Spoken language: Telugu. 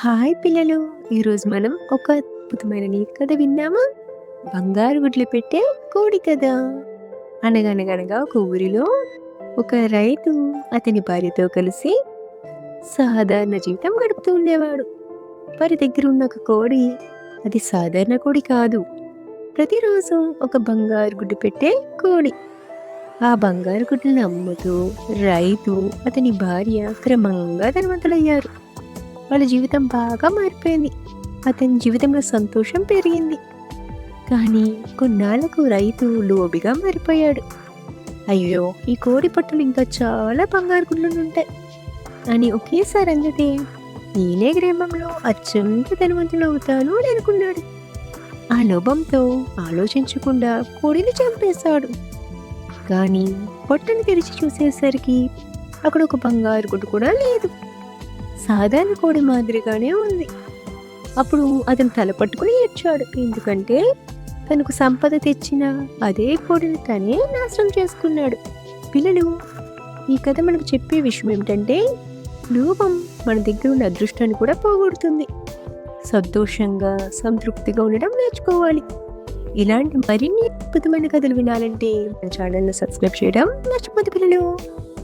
హాయ్ పిల్లలు ఈరోజు మనం ఒక అద్భుతమైన నీతి కథ విన్నామా బంగారు గుడ్లు పెట్టే కోడి కథ. అనగనగనగా ఒక ఊరిలో ఒక రైతు అతని భార్యతో కలిసి సాధారణ జీవితం గడుపుతూ ఉండేవాడు. వారి దగ్గర ఉన్న ఒక కోడి అది సాధారణ కోడి కాదు. ప్రతిరోజు ఒక బంగారు గుడ్డు పెట్టే కోడి. ఆ బంగారు గుడ్లను అమ్ముతూ రైతు అతని భార్య క్రమంగా ధనవంతులయ్యారు. వాళ్ళ జీవితం బాగా మారిపోయింది. అతని జీవితంలో సంతోషం పెరిగింది. కానీ కొన్నాళ్ళకు రైతు లోబిగా మారిపోయాడు. అయ్యో ఈ కోడి పట్టులు ఇంకా చాలా బంగారు గుడ్లు ఉంటాయి. అని ఒకేసారి అందితే నేనే గ్రామంలో అత్యంత ధనవంతులు అవుతాను అని అనుకున్నాడు. ఆ లోభంతో ఆలోచించకుండా కోడిని చంపేశాడు. కానీ పొట్టను తెరిచి చూసేసరికి అక్కడ ఒక బంగారు గుడ్డు కూడా లేదు. సాధారణ కోడి మాదిరిగానే ఉంది. అప్పుడు అతను తల పట్టుకుని ఏడ్చాడు. ఎందుకంటే తనకు సంపద తెచ్చిన అదే కోడిని తనే నాశనం చేసుకున్నాడు. పిల్లలు ఈ కథ మనకు చెప్పే విషయం ఏమిటంటే లోపం మన దగ్గర ఉన్న అదృష్టాన్ని కూడా పోగొడుతుంది. సంతోషంగా సంతృప్తిగా ఉండడం నేర్చుకోవాలి. ఇలాంటి మరిన్ని అద్భుతమైన కథలు వినాలంటే మన ఛానల్ని సబ్స్క్రైబ్ చేయడం మర్చిపోద్దు పిల్లలు.